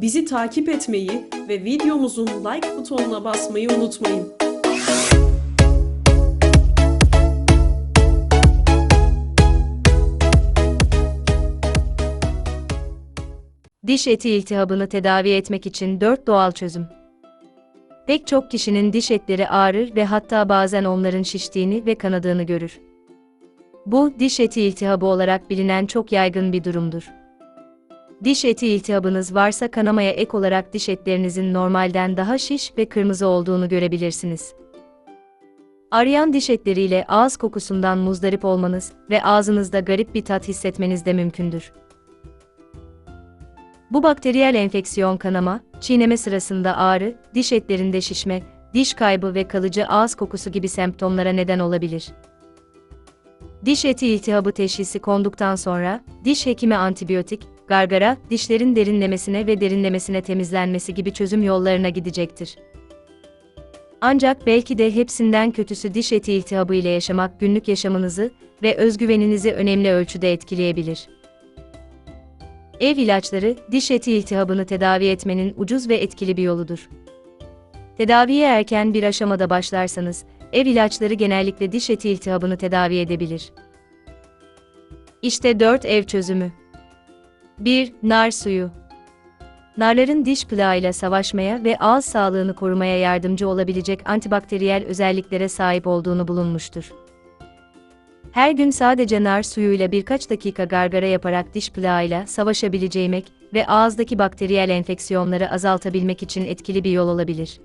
Bizi takip etmeyi ve videomuzun like butonuna basmayı unutmayın. Diş eti iltihabını tedavi etmek için 4 doğal çözüm. Pek çok kişinin diş etleri ağrır ve hatta bazen onların şiştiğini ve kanadığını görür. Bu, diş eti iltihabı olarak bilinen çok yaygın bir durumdur. Diş eti iltihabınız varsa kanamaya ek olarak diş etlerinizin normalden daha şiş ve kırmızı olduğunu görebilirsiniz. Arayan diş etleriyle ağız kokusundan muzdarip olmanız ve ağzınızda garip bir tat hissetmeniz de mümkündür. Bu bakteriyel enfeksiyon kanama, çiğneme sırasında ağrı, diş etlerinde şişme, diş kaybı ve kalıcı ağız kokusu gibi semptomlara neden olabilir. Diş eti iltihabı teşhisi konduktan sonra, diş hekimi antibiyotik, gargara, dişlerin derinlemesine ve derinlemesine temizlenmesi gibi çözüm yollarına gidecektir. Ancak belki de hepsinden kötüsü diş eti iltihabı ile yaşamak günlük yaşamınızı ve özgüveninizi önemli ölçüde etkileyebilir. Ev ilaçları, diş eti iltihabını tedavi etmenin ucuz ve etkili bir yoludur. Tedaviye erken bir aşamada başlarsanız, ev ilaçları genellikle diş eti iltihabını tedavi edebilir. İşte 4 ev çözümü. 1. Nar suyu. Narların diş plağıyla savaşmaya ve ağız sağlığını korumaya yardımcı olabilecek antibakteriyel özelliklere sahip olduğunu bulunmuştur. Her gün sadece nar suyuyla birkaç dakika gargara yaparak diş plağıyla savaşabileceğimek ve ağızdaki bakteriyel enfeksiyonları azaltabilmek için etkili bir yol olabilir.